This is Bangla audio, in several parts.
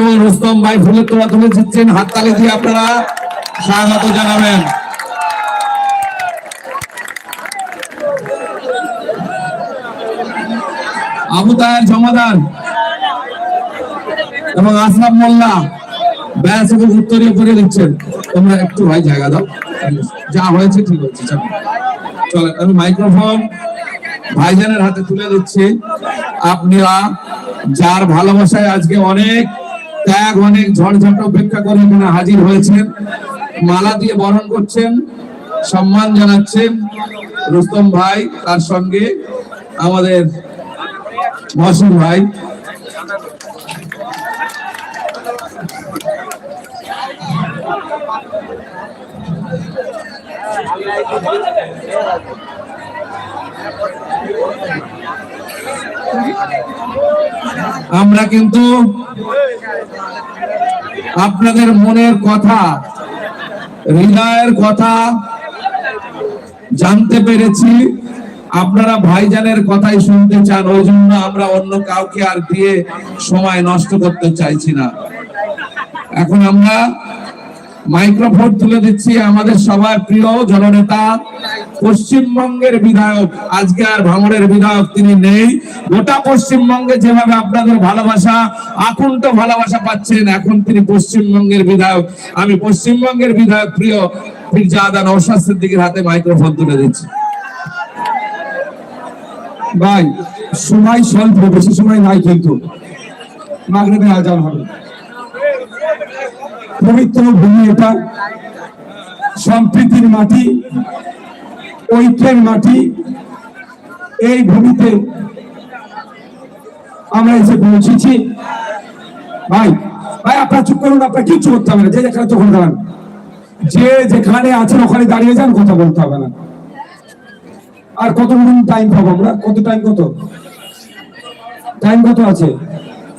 এবং রুস্তম ভাই ফুলের তোলা তুলে দিচ্ছেন দিয়ে আপনারা স্বাগত জানাবেন। আবু এবং আসলাম মোল্লা ব্যাস উত্তরীয় দিচ্ছেন। তোমরা একটু ভাই জায়গা দাও। যা হয়েছে ঠিক হচ্ছে। চলো আমি মাইক্রোফোন ভাইজানের হাতে তুলে দিচ্ছি। আপনারা যার ভালোবাসায় আজকে অনেক ত্যাগ, অনেক ঝড়ঝাট উপেক্ষা করে এখানে হাজির হয়েছেন, মালা দিয়ে বরণ করছেন, সম্মান জানাচ্ছেন রুস্তম ভাই, তার সঙ্গে আমাদের মহসিন ভাই। আমরা কিন্তু আপনাদের মনের কথা, হৃদয়ের কথা জানতে পেরেছি। আপনারা ভাইজানের কথাই শুনতে চান, ওই জন্য আমরা অন্য কাউকে আর দিয়ে সময় নষ্ট করতে চাইছি না। এখন আমরা মাইক্রোফোন তুলে দিচ্ছি আমাদের সবার প্রিয় জননেতা, পশ্চিমবঙ্গের বিধায়ক। আজকে আর ভাঙড়ের বিধায়ক তিনি নেই। গোটা পশ্চিমবঙ্গে যেভাবে আপনাদের ভালোবাসা, আকুণ্ঠ ভালোবাসা পাচ্ছেন, এখন তিনি পশ্চিমবঙ্গের বিধায়ক। আমি পশ্চিমবঙ্গের বিধায়ক প্রিয় ফিরজাদা নৌশাদ সিদ্দিকের হাতে মাইক্রোফোন তুলে দিচ্ছি। ভাই, সময় স্বল্প, বেশি সময় নাই কিন্তু। মাগরিবে আজান হবে। পবিত্র ভূমি এটা। সম্প্রীতির মাটি, ঐক্যের মাটি। এই ভূমিতে আমরা এসে পৌঁছেছি। ভাই ভাই, আপনার চুপ করুন, আপনার কিচ্ছু করতে হবে না। যে যেখানে তখন দাঁড়ান যে যেখানে আছেন, ওখানে দাঁড়িয়ে যান, কথা বলতে হবে না। আর কত মিনিট টাইম পাবো আমরা? কত টাইম কত? টাইম কত আছে?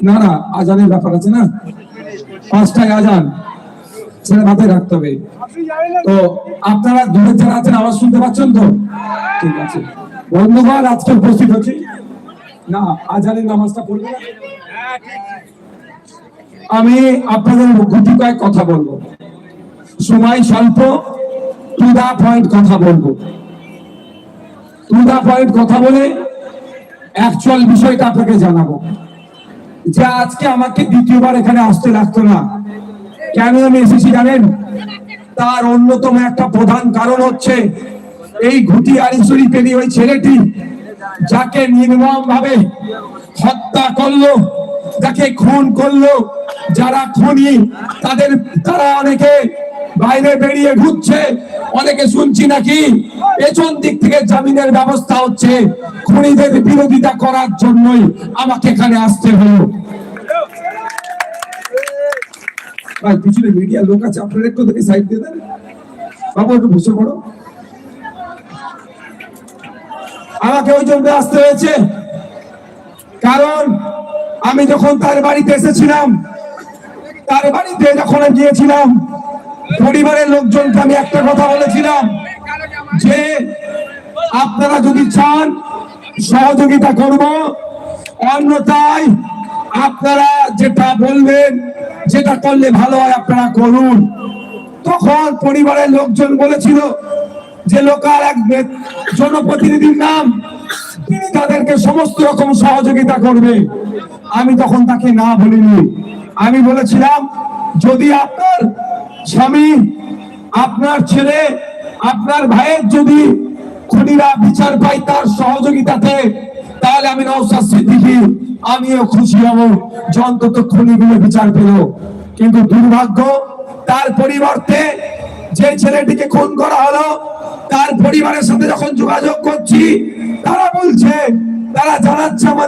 না না, আজানের ব্যাপার আছে না? পাঁচটায় আজান সেটা মাথায় রাখতে হবে। তো আপনারা দূরে যারা আছেন, আওয়াজ শুনতে পাচ্ছেন তো? ঠিক আছে। বন্ধুগণ আজকে উপস্থিত হচ্ছি। না, আজানের নামাজটা পড়বে আমি আপনাদের গুটি কয়েক কথা বলব। সময় স্বল্প টু দা পয়েন্ট কথা বলব। টু দা পয়েন্ট কথা বলে অ্যাকচুয়াল বিষয়টা আপনাকে জানাব। যে আজকে আমাকে দ্বিতীয়বার এখানে আসতে লাগতো না। কেন আমি এসেছি জানেন? তার অন্যতম একটা প্রধান কারণ হচ্ছে এই ঘুটি আরিসুরি পেরি ওই ছেলেটি যাকে নির্মম ভাবে হত্যা করল, যাকে খুন করল, যারা খুনি, তাদের, তারা অনেকে বাইরে বেরিয়ে ঘুরছে। অনেকে শুনছি নাকি পেছন দিক থেকে জামিনের ব্যবস্থা হচ্ছে। খুনিদের বিরোধিতা করার জন্যই আমাকে এখানে আসতে হলো। বসে আমাকে ওই জন্য আসতে হয়েছে। কারণ আমি যখন তার বাড়িতে এসেছিলাম, তার বাড়িতে যখন গিয়েছিলাম পরিবারের লোকজনকে আমি একটা কথা বলেছিলাম যে আপনারা যদি চান, সহযোগিতা করব। অন্যথায় আপনারা যেটা বলবেন, যেটা করলে ভালো হয় আপনারা করুন। তখন পরিবারের লোকজন বলেছিল যে লোকাল এক জনপ্রতিনিধির নাম, তিনি তাদেরকে সমস্ত রকম সহযোগিতা করবে। আমি তখন তাকে না বলিনি। আমি বলেছিলাম, যদি আপনার স্বামী, আপনার ছেলে, আপনার ভাইয়ের যদি খুনিরা বিচার পাই তার সহযোগিতাতে, তাহলে আমি নৌসাদ সিদ্দিকি, আমিও খুশি হব যে অন্তত খুনিগুলো বিচার পেল। কিন্তু দুর্ভাগ্য, তার পরিবর্তে যে ছেলেটিকে খুন করা হলো, তার পরিবারের সাথে যখন যোগাযোগ করছি, তারা বলছে, তারা জানাচ্ছে আমাদের